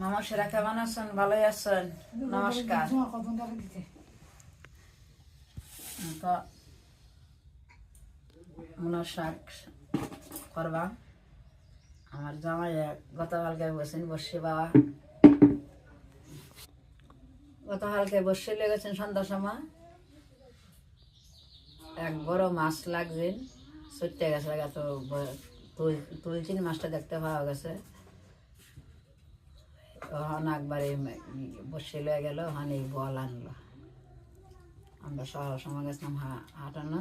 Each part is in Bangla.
মামা সেরা কেমন আছেন? ভালোই আছেন? নমস্কার। তো শাক করবা। আমার জামাই গতকালকে বসেন বসে বাবা। গতকালকে বসে লেগেছেন সন্ধ্যা সময়। এক বড় মাছ লাগছেন সত্যি গেছে এত তুলছেন মাছটা দেখতে পাওয়া গেছে। তখন একবারে বসে লয়ে গেল ওখানে এই বল আনলো। আমরা সকাল সময় গেছিলাম হা- হাঁটানো।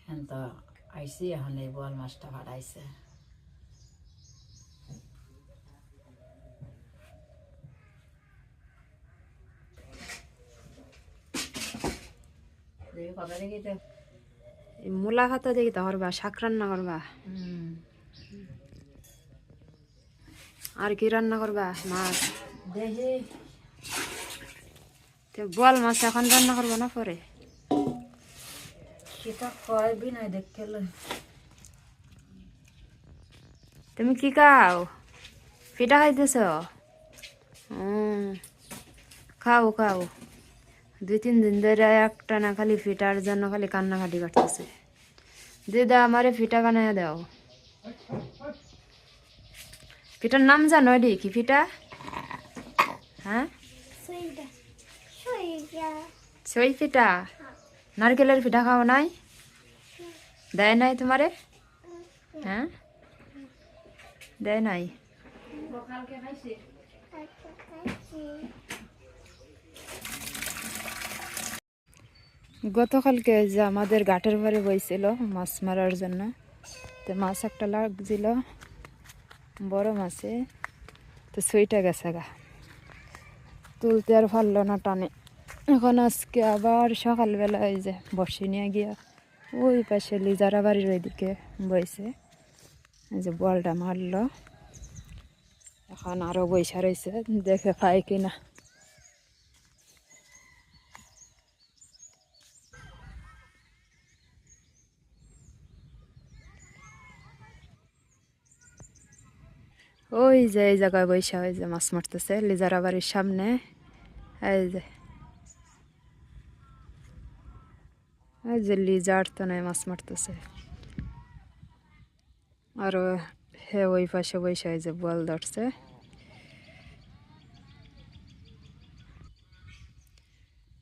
এখন তো আইসি এখন এই বল মাছটা এই মূলা ভাত দেখি তো করবা শাক রান্না করবা? হুম। আর কি রান্না করবা? মাছ? তো বল মাছ এখন রান্না করবা না পরে? সেটা কয় বিনয় দেখতে। তুমি কি খাও? পিঠা খাইতেছ? খাও খাও। দুই তিন দিন ধরে একটা না খালি ফিটার জন্য খালি কান্নাকাটি করতেছে। দিদা আমারে ফিটা বানাইয়া দাও। ফিটার নাম জানো দি কি ফিটা হ্যাঁ? সই ফিটা নারকেলের পিঠা খাও নাই? দেয় নাই তোমারে? হ্যাঁ? দেয় নাই? গতকালকে যে আমাদের ঘাটের পরে বইছিল মাছ মারার জন্য তো মাছ একটা লাগছিল। বড় মাছে, তো সুইটা গেছে গা। তুলতে আর পারল না টানে। এখন আজকে আবার সকালবেলা ওই যে বসে নিয়ে গিয়া ওই পাশে লিজারা বাড়ির ওইদিকে বইছে। এই যে বলটা মারলো। এখন আরও বৈশা রয়েছে দেখে পাই কিনা। ওই যে, এই জায়গায় বৈশা ওই যে মাছ মারতেছে, লিজারা বাড়ির সামনে। এই যে। এই যে লিজার তো নাই, মাছ মারতেছে। আর হে, ওই পাশে বৈশা এই যে বল ধরছে।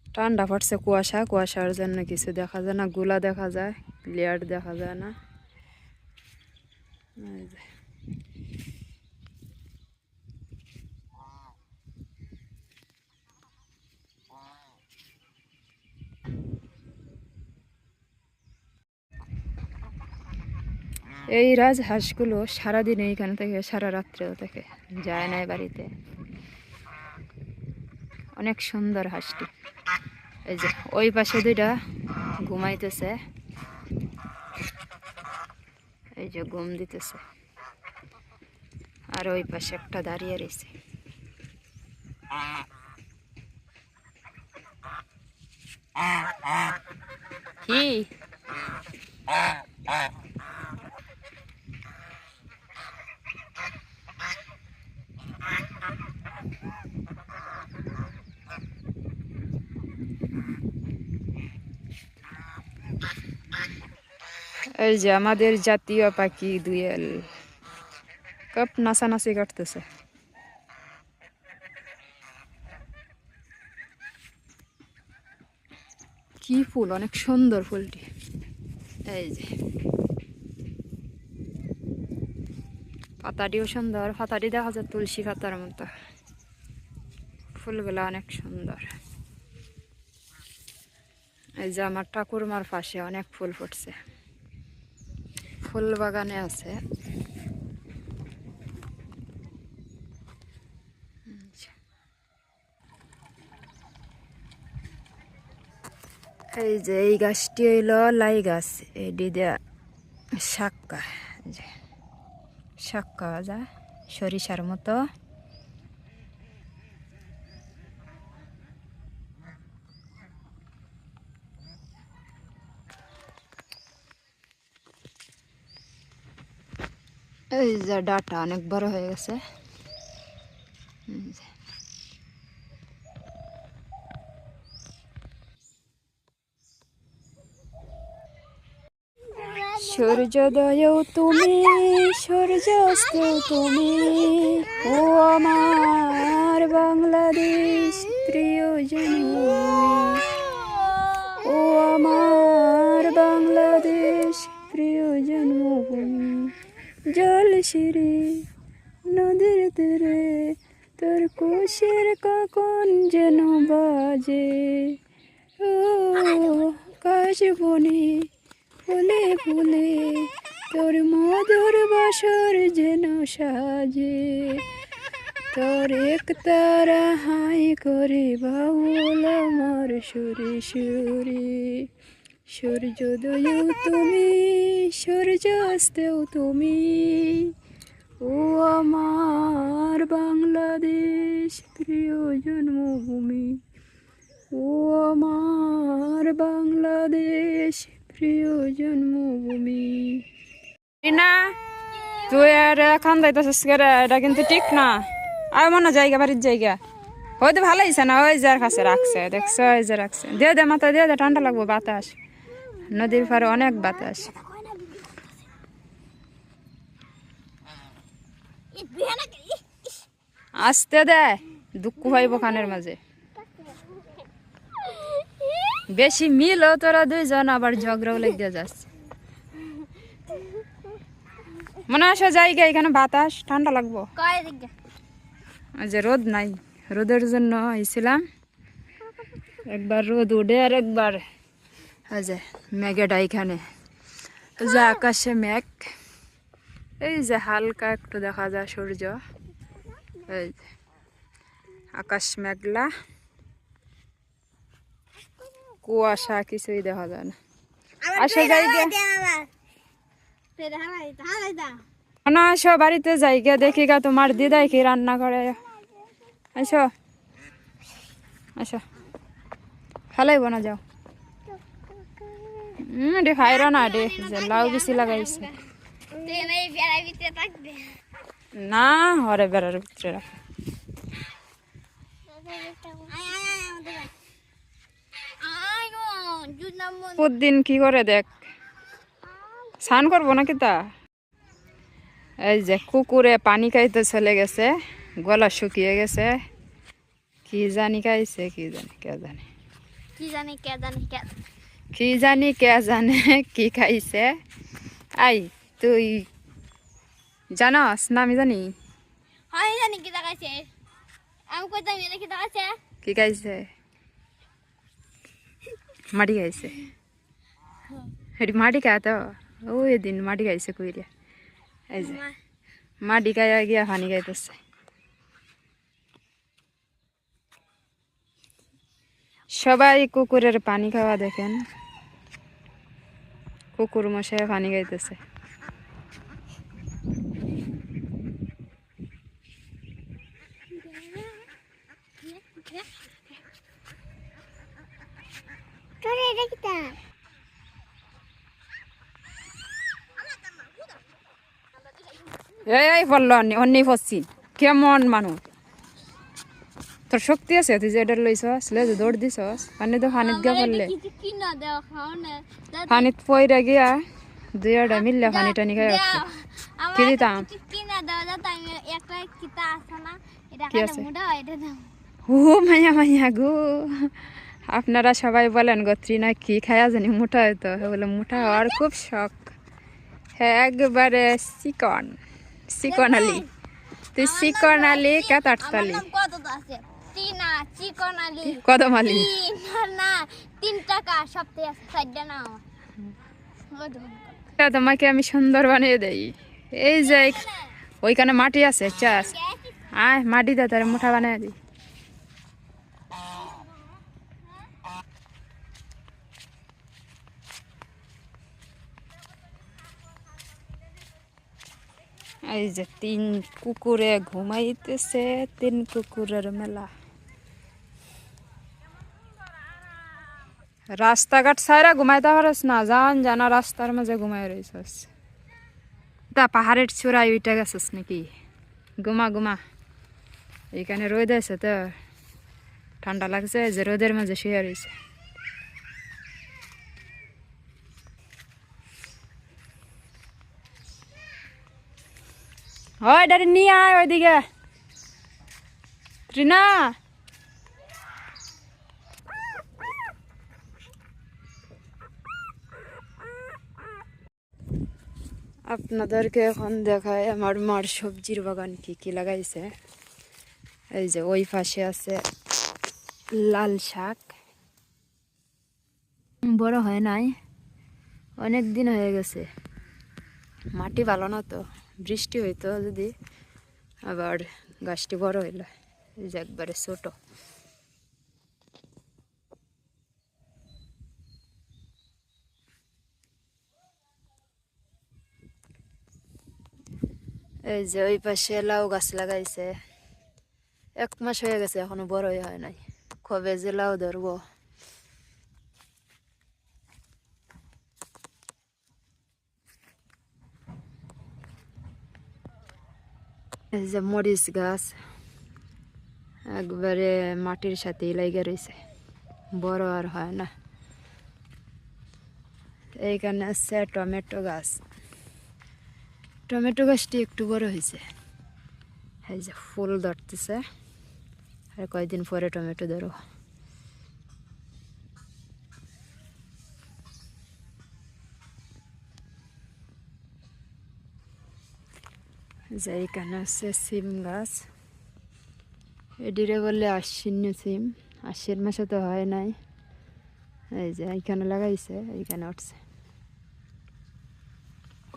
ঠান্ডা পড়ছে কুয়াশা, কুয়াশার জন্য কিছু দেখা যায় না, গুলা দেখা যায়, লেয়ার দেখা যায় না। এই রাজহাঁসগুলো সারাদিন এইখানে থেকে, সারা রাত্রেও থেকে যায় না বাড়িতে। অনেক সুন্দর হাঁসটি। এই যে, ওই পাশে দুইটা ঘুমাইতেছে। এই যে, ঘুম দিতেছে। আর ওই পাশে একটা দাঁড়িয়ে রয়েছে। কি? এই যে আমাদের জাতীয় পাখি দুয়েল। কপ নাচানাচি করতেছে। কি ফুল, অনেক সুন্দর ফুলটি। এই যে। পাতাটিও সুন্দর, পাতাটি দেখা যায় তুলসী পাতার মতো। ফুলগুলো অনেক সুন্দর। এই যে আমার ঠাকুরমার পাশে অনেক ফুল ফুটছে। ফুল বাগানে আছে। এই যে এই গাছটি হইল লাই গাছ। এই দিয়ে শাক্কা যা শাক খাওয়া যায়, সরিষার মতো। এই যে ডাটা অনেক বড় হয়ে গেছে। সূর্যোদয়ও তুমি সূর্যাস্তও তুমি, ও আমার বাংলাদেশ প্রিয়জন। ও আমার বাংলাদেশ প্রিয় জন্মভূমি জল শিরে, নদীর তীরে, তোর কোষের কখন যেন বাজে। ও কাশ বনে, ফুলে ফুলে, তোর মধুর বাসর যেন সাজে। তোর এক তারা হাই করে বাউল আমার সুরে সুরে। সূর্যোদয় তুমি, সূর্য সূর্যাস্তেও তুমি। ও আমার বাংলাদেশ প্রিয় জন্মভূমি। ও আমার বাংলাদেশ প্রিয় জন্মভূমি। না, তুই আর এখন যাইতেছিস এটা কিন্তু ঠিক না। আর মনে জায়গা, বাড়ির জায়গা। হয়তো ভালো হয়েছে না, ওই যার কাছে রাখছে, দেখছ, ওই যে রাখছে। দিয়ে দে মাথা দিয়ে দে, ঠান্ডা লাগবো বাতাস। নদীর পাড়ে অনেক বাতাস। আসতে দে, দুঃখ হইব খানের মাঝে। বেশি মিল তোরা দুইজন আবার ঝগড়াও লেগে যাচ্ছে। মনে আসা জায়গা এখানে বাতাস, ঠান্ডা লাগবো। যে রোদ নাই, রোদের জন্য আইছিলাম। একবার রোদ উঠে আর একবার এই যে মেঘেটা এখানে যে আকাশে মেঘ এই যে হালকা একটু দেখা যায় সূর্য। এই যে আকাশ মেঘলা। কুয়াশা কিছুই দেখা যায় না। আসা জায়গা। না আসো বাড়িতে যাই গিয়ে দেখি গা তোমার দিদাই কি রান্না করে। আসো। আসো। ভালোই বানা যাও। হুম রে খাইরা না যে লাউ বেশি লাগাইছে। না হরে বেড়ার ভিতরে প্রতিদিন কি করে দেখ? স্নান করব নাকি তা? এই যে কুকুরে পানি খাইতে চলে গেছে, গলা শুকিয়ে গেছে। কি জানি খাইছে, কি জানি, কে জানে। কি জানি, কে জানি, কে কি জানি কে জানে কি খাইছে। আই তুই জানস না আমি জানি? হয় জানি কি আমি খাইছে? মাটি খাইছে। মাটি খায় তো। ওই দিন মাটি খাইছে কইরে এই যে মাটি খাইয়া গিয়া পানি খাইতেছে সবাই কুকুরের পানি খাওয়া দেখেন। কুকুর মশাই পানি খাইতেছে। তা এই পড়ল অন্যই পড়ছি কেমন মানুষ? তোর শক্তি আছে তুই যে এটা লইছস লে যে দৌড় দিছস পানি তো পানিত গিয়া পড়লে পানিত পইরা গিয়া দুই আড়া মিললে পানি টানি খাই কি দিতাম? কি আছে ও মাইয়া মাইয়া গো। আপনারা সবাই বলেন গত্রী না কি খায়া জানি মোটা হয়তো বলে মোটা হওয়ার খুব শখ। হ্যাঁ একবারে চিকন চিকন আলি। তুই চিকন আলি কে? তাটতালি কত না তিন টাকা সপ্তাহে তোমাকে আমি সুন্দর বানিয়ে দেই। এই যে ওইখানে মাটি আছে চাষ আয় মাটি দে তার মোটা বানিয়ে দিই। এই যে তিন কুকুরে ঘুমাইতেছে তিন কুকুরের মেলা। রাস্তাঘাট সাইরা ঘুমাইতে পারিস না, জান জানা রাস্তার মাঝে ঘুমাই রয়েছিস কোথা পাহাড়ের চূড়ায় উইটা গেছিস নাকি? গুমা গুমা এইখানে রোদ আছে তো। ঠান্ডা লাগছে যে রোদের মাঝে শুয়ে রয়েছে ওই ডারে নিয়ে আয় ওইদিকে। ত্রিনা! আপনাদেরকে এখন দেখায় আমার মার সবজির বাগান কি কি লাগাইছে। এই যে ওই পাশে আছে লাল শাক। বড় হয় নাই, অনেক দিন হয়ে গেছে। মাটি ভালো না তো, বৃষ্টি হইতো যদি, আবার গাছটি বড় হইল। এই যে একবারে ছোট। এই যে ওই পাশে লাউ গাছ লাগাইছে। এক মাস হয়ে গেছে, এখনও বড়ই হয় নাই। কবে যে লাউ ধরবো। এই যে মরিচ গাছ একবারে মাটির সাথে লেগে রয়েছে বড় আর হয় না। এইখানে আছে টমেটো গাছ। টমেটো গাছটি একটু বড় হয়েছে। এই যে ফুল ধরতেছে। আর কয়েকদিন পরে টমেটো ধরো যে এখানে আছে সিম গাছ। এডিরে বললে আশ্বিন সিম। আশ্বিন মাসে তো হয় নাই। এই যে এইখানে লাগাইছে, এইখানে উঠছে।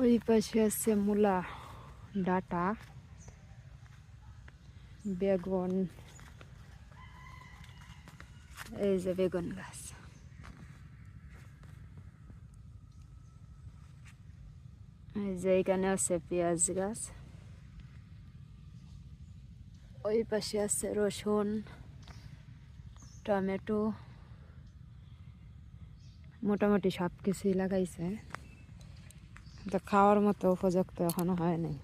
ওই পাশে আছে মূলা ডাটা, বেগুন, এই যে বেগুন গাছ। এই যে এখানে আছে পেঁয়াজ গাছ। ওই পাশে আছে রসুন, টমেটো। মোটামুটি সব কিছুই লাগাইছে। তো খাওয়ার মতো উপযুক্ত এখনও হয় নাই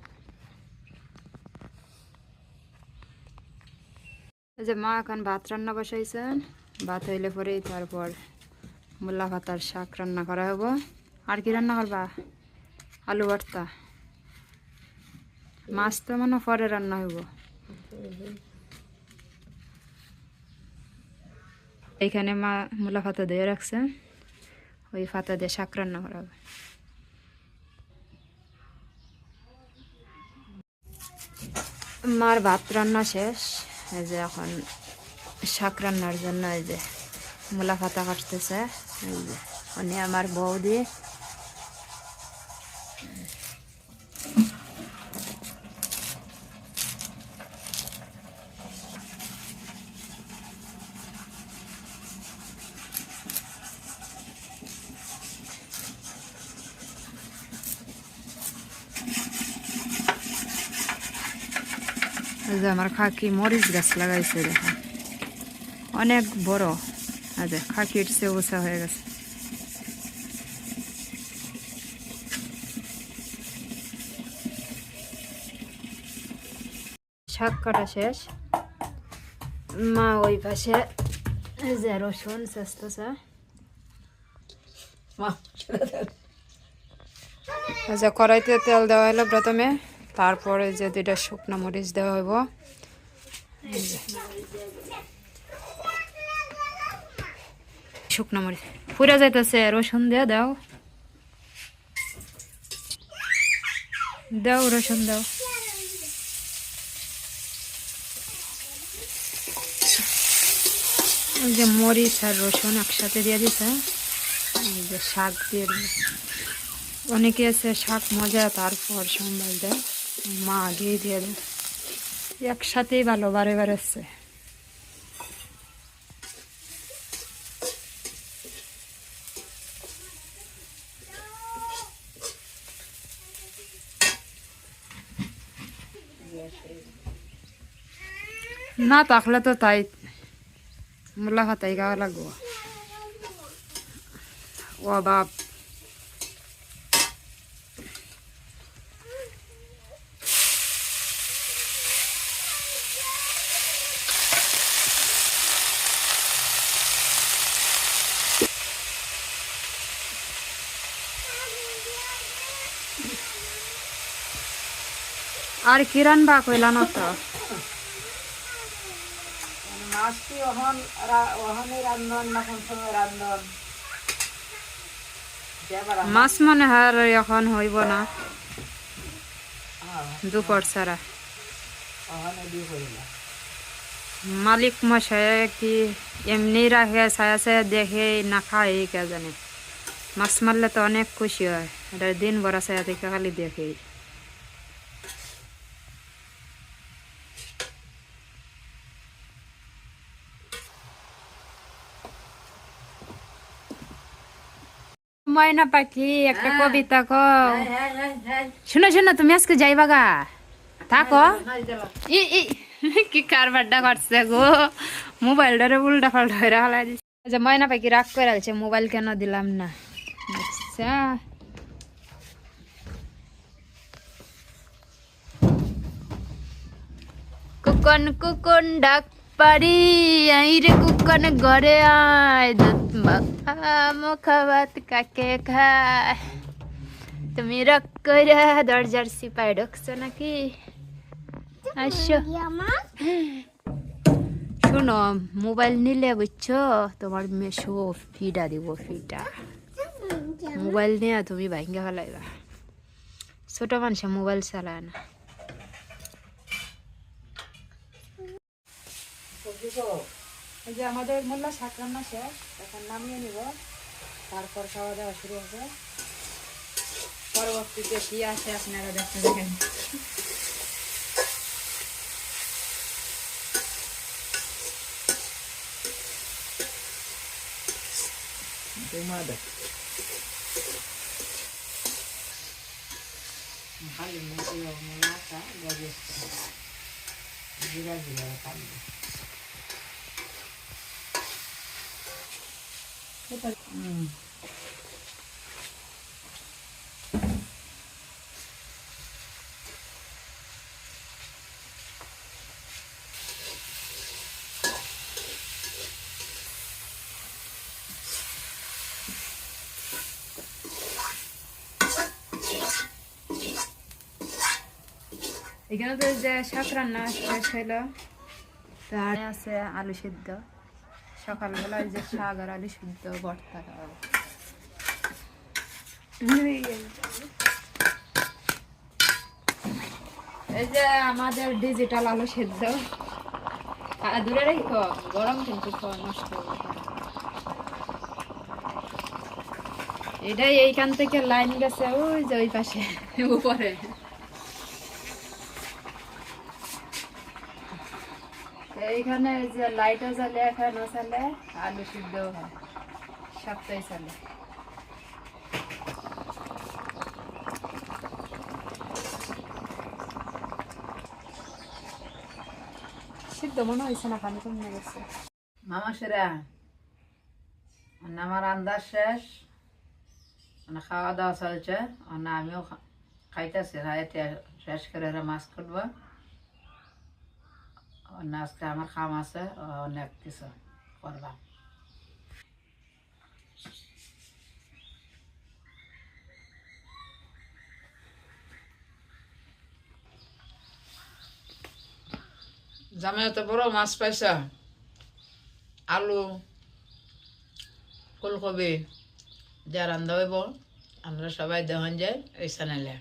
এই যে মা এখন ভাত রান্না বসাইছেন। ভাত হইলে পরেই তারপর মূলা পাতার শাক রান্না করা হব আর কি রান্না করবা? আলু ভর্তা। মাছ তো মনে পরে রান্না হইব। এইখানে মা মূলা পাতা দিয়ে রাখছে। ওই পাতা দিয়ে শাক রান্না করা হবে। মার ভাত রান্না শেষ। এই যে এখন শাক রান্নার জন্য এই যে মূলা পাতা কাটতেছে। এই যে আমার বৌদি যে আমার খাকি মরিচ গাছ লাগাইছে, দেখো। অনেক বড়। আচ্ছা খাকির চেয়ে উঁচা হয়ে গেছে। শাক কাটা শেষ। মা ওই পাশে যে রসুন চেষ্টা আচ্ছা কড়াইতে তেল দেওয়া হলো প্রথমে। তারপরে যে দুইটা শুকনো মরিচ দেওয়া হইব। শুকনো মরিচ। পুরা যাইতেছে, রসুন দিয়ে দাও। দাও রসুন দাও। যে মরিচ আর রসুন একসাথে দিয়ে দিছে। যে শাক দিয়ে অনেকে আছে শাক মজা, তারপর সম্বাল দেয়। মা আগেই দিয়ে দেয় একসাথেই ভালো বারে বারে আসছে না তাকলে তো তাই মূলা খাতাই খাওয়া লাগবো ও বাপ আর কিরণ বা কইলা না তো? মাছটি অহন রা- রান্ধন না কোন সময় রান্ধন? মাছ মনে হয় এখন হইব না। দুপুর অহনে দিয়ে করিলা মালিক মশাই কি এমনি রাখে ছায়া ছায়া দেখে না খায় কে জানে? মাছ মারলে তো অনেক খুশি হয়। এটা দিন বড় ছায়া থেকে খালি দেখে। ময়না পাখি একটা কবিতা কো হ্যাঁ হ্যাঁ হ্যাঁ শুনো শুনো তুমি আজকে যাইবা গা। থাকো। নাই দিলাম ই ই কি কারবারটা করছে গো। মোবাইলটারে উল্টা পাল্টা হয়ে হালাই দিচ্ছে ময়না পাখি রাগ করে আছে মোবাইল কেন দিলাম না? আচ্ছা। কুকন কুকন ডাক পারি আই রে কুকন ঘরে আয় মুখাবাত কাকে খায় তুমি রাগ করে দরজার সিপাই ঢুকছো নাকি আসো শোনো মোবাইল নিলে বুঝছ তোমার মেশো ফিটা দিব ফিটা মোবাইল নিয়ে তুমি ভাঙ্গে ফেলাইবা ছোট মানুষ মোবাইল চালায় না এই যে আমাদের মোল্লা শাক রান্না শেষ এখন নামিয়ে নিব। তারপর খাওয়া দাওয়া শুরু হবে। পরবর্তীতে কি আছে আপনারা দেখতে দেখেন। মুখে মাছা গজে জিরা জিরা এখানে তো যে শাক রান্না শেষ হইল। তার আছে আলু সিদ্ধ। সকালবেলা ওই যে শাক আর আলু ভর্তা খাওয়া। এই যে আমাদের ডিজিটাল আলু সিদ্ধ। দূরে গরম কিন্তু নষ্ট এটাই এইখান থেকে লাইন গেছে, ওই যে ওই পাশে, উপরে। এইখানে যে লাইটও জ্বলে এখানেও চলে আলু সিদ্ধও হয়। সবটাই চলে সিদ্ধ মনে হয়েছে না, পানি কমে গেছে। মামা সেরা। আমার আন্দাজ শেষ। মানে খাওয়া দাওয়া চলছে আমিও খাইতেছি খাইতে শেষ করে মাছ কাটবো। আজকে আমার খাম আছে অনেক কিছু করলাম জামাই এত বড় মাছ পাইছা। আলু, ফুলকপি, যা রান্ধা হইব, আমরা সবাই দেহন যাই এই চ্যানেলে